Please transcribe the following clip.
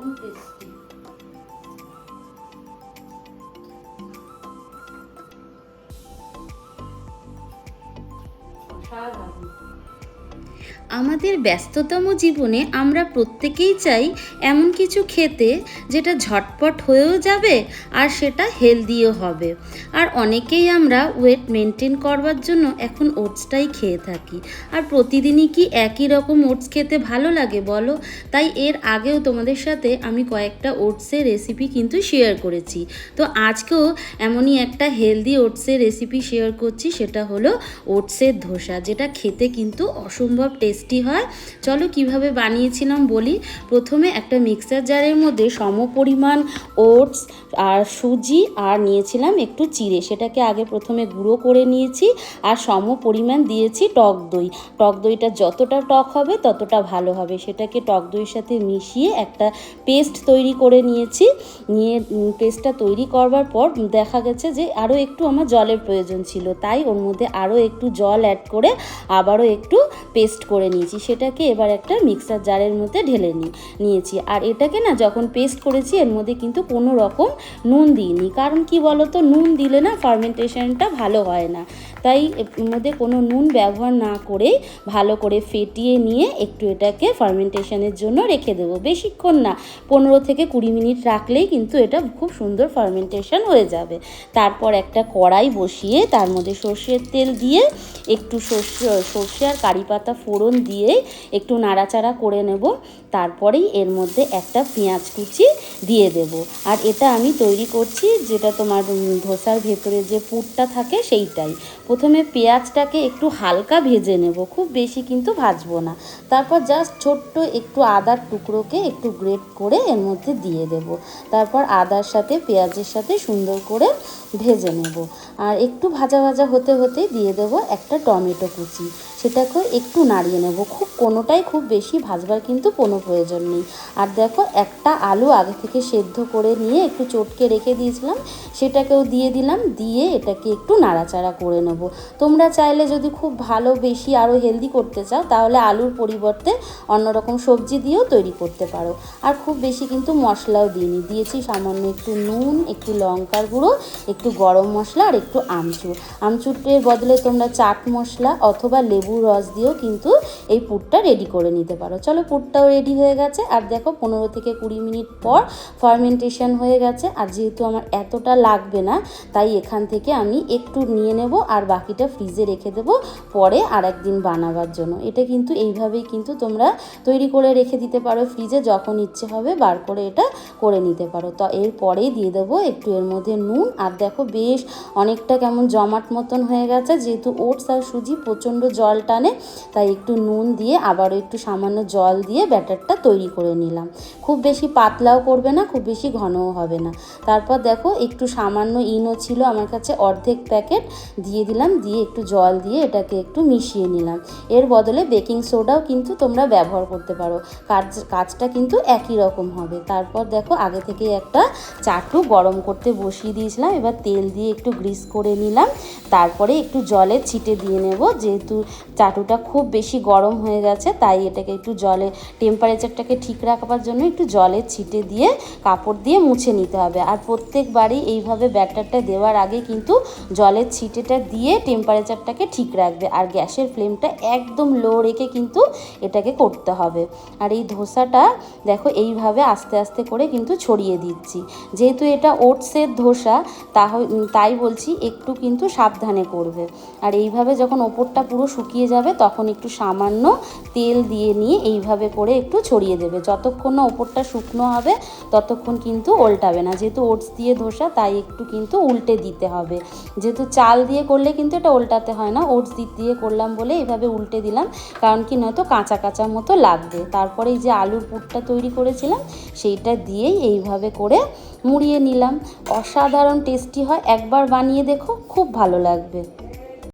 Warum bist. আমাদের ব্যস্ততম জীবনে আমরা প্রত্যেকেই চাই এমন কিছু খেতে যেটা ঝটপট হয়েও যাবে আর সেটা হেলদিও হবে। আর অনেকেই আমরা ওয়েট মেনটেন করবার জন্য এখন ওটসটাই খেয়ে থাকি। আর প্রতিদিনই কি একই রকম ওটস খেতে ভালো লাগে বলো? তাই এর আগেও তোমাদের সাথে আমি কয়েকটা ওটসের রেসিপি কিন্তু শেয়ার করেছি। তো আজকেও এমনই একটা হেলদি ওটসের রেসিপি শেয়ার করছি, সেটা হলো ওটসের ধোসা, যেটা খেতে কিন্তু অসম্ভব টেস্টি হয়। চলো কীভাবে বানিয়েছিলাম বলি। প্রথমে একটা মিক্সার জারের মধ্যে সম পরিমাণ ওটস আর সুজি আর নিয়েছিলাম একটু চিড়ে। সেটাকে আগে প্রথমে গুঁড়ো করে নিয়েছি আর সম পরিমাণ দিয়েছি টক দই। টক দইটা যতটা টক হবে ততটা ভালো হবে। সেটাকে টক দইয়ের সাথে মিশিয়ে একটা পেস্ট তৈরি করে নিয়েছি। নিয়ে পেস্টটা তৈরি করবার পর দেখা গেছে যে আরও একটু আমার জলের প্রয়োজন ছিল। তাই ওর মধ্যে আরও একটু জল অ্যাড করে আবারও একটু পেস্ট করে নিয়েছি, সেটাকে এবার একটা মিক্সার জারের মধ্যে ঢেলে নিই নিয়েছি। আর এটাকে না যখন পেস্ট করেছি, এর মধ্যে কিন্তু কোনো রকম নুন দিইনি। কারণ কি বলতো, নুন দিলে না ফার্মেন্টেশনটা ভালো হয় না। তাই এর মধ্যে কোনো নুন ব্যবহার না করেই ভালো করে ফেটিয়ে নিয়ে একটু এটাকে ফার্মেন্টেশনের জন্য রেখে দেবো। বেশিক্ষণ না, পনেরো থেকে কুড়ি মিনিট রাখলেই কিন্তু এটা খুব সুন্দর ফার্মেন্টেশন হয়ে যাবে। তারপর একটা কড়াই বসিয়ে তার মধ্যে সর্ষের তেল দিয়ে একটু সর্ষে সর্ষে আর কারি পাতা ফোড়ন দিয়ে একটু নাড়াচাড়া করে নেব। তারপরেই এর মধ্যে একটা পেঁয়াজ কুচি দিয়ে দেব। আর এটা আমি তৈরি করছি যেটা তোমার ধোসার ভেতরে যে পুরটা থাকে সেইটাই। প্রথমে পেঁয়াজটাকে একটু হালকা ভেজে নেব, খুব বেশি কিন্তু ভাজবো না। তারপর জাস্ট ছোট্ট একটু আদার টুকরোকে একটু গ্রেট করে এর মধ্যে দিয়ে দেব। তারপর আদার সাথে পেঁয়াজের সাথে সুন্দর করে ভেজে নেব। আর একটু ভাজা ভাজা হতে হতেই দিয়ে দেব একটা টমেটো কুচি। সেটাকেও একটু নাড়িয়ে নেব। খুব কোনোটাই খুব বেশি ভাজবার কিন্তু কোনো প্রয়োজন নেই। আর দেখো, একটা আলু আগে থেকে সেদ্ধ করে নিয়ে একটু চটকে রেখে দিয়েছিলাম, সেটাকেও দিয়ে দিলাম, দিয়ে এটাকে একটু নাড়াচাড়া করে নেব। তোমরা চাইলে যদি খুব ভালো বেশি আরও হেলদি করতে চাও, তাহলে আলুর পরিবর্তে অন্যরকম সবজি দিয়েও তৈরি করতে পারো। আর খুব বেশি কিন্তু মশলাও দিইনি। দিয়েছি সামান্য একটু নুন, একটু লঙ্কার গুঁড়ো, একটু গরম মশলা আর একটু আমচুর। আমচুরের বদলে তোমরা চাট মশলা অথবা লেবুর রস দিয়েও কিন্তু এই পুরটা রেডি করে নিতে পারো। চলো পুরটাও রেডি হয়ে গেছে। আর দেখো, পনেরো থেকে কুড়ি মিনিট পর ফার্মেন্টেশন হয়ে গেছে। আর যেহেতু আমার এতটা লাগবে না, তাই এখান থেকে আমি একটু নিয়ে নেব আর বাকিটা ফ্রিজে রেখে দেবো পরে আর একদিন বানাবার জন্য। এটা কিন্তু এইভাবেই কিন্তু তোমরা তৈরি করে রেখে দিতে পারো ফ্রিজে যখন ইচ্ছে হবে বার করে এটা করে নিতে পারো। তো এরপরেই দিয়ে দেবো একটু এর মধ্যে নুন। আর দেখো, বেশ অনেকটা কেমন জমাট মতন হয়ে গেছে। যেহেতু ওটস আর সুজি প্রচণ্ড জল টানে তাই একটু নুন দিয়ে আবারও একটু সামান্য জল দিয়ে ব্যাটারটা তৈরি করে নিলাম। খুব বেশি পাতলাও করবে না, খুব বেশি ঘনও হবে না। তারপর দেখো, একটু সামান্য ইনো ছিল আমার কাছে অর্ধেক প্যাকেট, দিয়ে দিলাম, দিয়ে একটু জল দিয়ে এটাকে একটু মিশিয়ে নিলাম। এর বদলে বেকিং সোডাও কিন্তু তোমরা ব্যবহার করতে পারো। কাজ, কাজটা কিন্তু একই রকম হবে। তারপর দেখো, আগে থেকে একটা চাটু গরম করতে বসিয়ে দিয়েছিলাম, এবার তেল দিয়ে একটু গ্রিস করে নিলাম। তারপরে একটু জলে ছিটে দিয়ে নেব, যেহেতু চাটুটা খুব বেশি গরম হয়ে গেছে, তাই এটাকে একটু জলে টেম্পারেচারটাকে ঠিক রাখবার জন্য একটু জলে ছিটে দিয়ে কাপড় দিয়ে মুছে নিতে হবে। আর প্রত্যেকবারই এইভাবে ব্যাটারটা দেওয়ার আগে কিন্তু জলের ছিটেটা দিয়ে টেম্পারেচারটাকে ঠিক রাখবে। আর গ্যাসের ফ্লেমটা একদম লো রেখে কিন্তু এটাকে করতে হবে। আর এই ধোসাটা দেখো এইভাবে আস্তে আস্তে করে কিন্তু ছড়িয়ে দিচ্ছি। যেহেতু এটা ওটসের ধোসা তাই বলছি একটু কিন্তু সাবধানে করবে। আর এইভাবে যখন ওপরটা পুরো শুকিয়ে যাবে, তখন একটু সামান্য তেল দিয়ে নিয়ে এইভাবে করে একটু ছড়িয়ে দেবে। যতক্ষণ না ওপরটা শুকনো হবে, ততক্ষণ কিন্তু উল্টাবে না। যেহেতু ওটস দিয়ে ধোসা, তাই একটু কিন্তু উল্টে দিতে হবে। যেহেতু চাল দিয়ে করলে কিন্তু এটা উল্টাতে হয় না, ওটস দিয়ে করলাম বলে এইভাবে উল্টে দিলাম, কারণ কি নয়তো কাঁচা কাঁচা মতো লাগবে। তারপরে যে আলুর পুরটা তৈরি করেছিলাম, সেইটা দিয়েই এইভাবে করে মুড়িয়ে নিলাম। অসাধারণ টেস্টি হয়। একবার বানিয়ে দেখো, খুব ভালো লাগবে।